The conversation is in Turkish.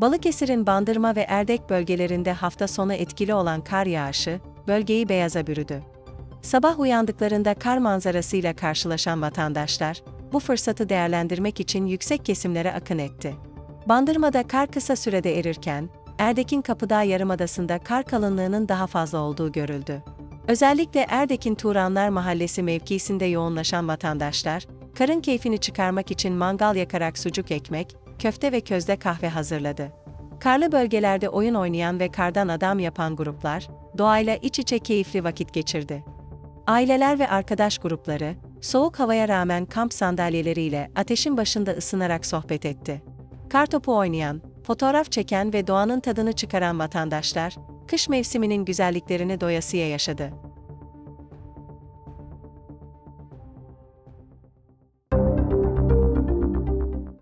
Balıkesir'in Bandırma ve Erdek bölgelerinde hafta sonu etkili olan kar yağışı, bölgeyi beyaza bürüdü. Sabah uyandıklarında kar manzarasıyla karşılaşan vatandaşlar, bu fırsatı değerlendirmek için yüksek kesimlere akın etti. Bandırma'da kar kısa sürede erirken, Erdek'in Kapıdağ Yarımadası'nda kar kalınlığının daha fazla olduğu görüldü. Özellikle Erdek'in Turanlar Mahallesi mevkisinde yoğunlaşan vatandaşlar, karın keyfini çıkarmak için mangal yakarak sucuk ekmek, köfte ve közde kahve hazırladı. Karlı bölgelerde oyun oynayan ve kardan adam yapan gruplar, doğayla iç içe keyifli vakit geçirdi. Aileler ve arkadaş grupları, soğuk havaya rağmen kamp sandalyeleriyle ateşin başında ısınarak sohbet etti. Kartopu oynayan, fotoğraf çeken ve doğanın tadını çıkaran vatandaşlar, kış mevsiminin güzelliklerini doyasıya yaşadı.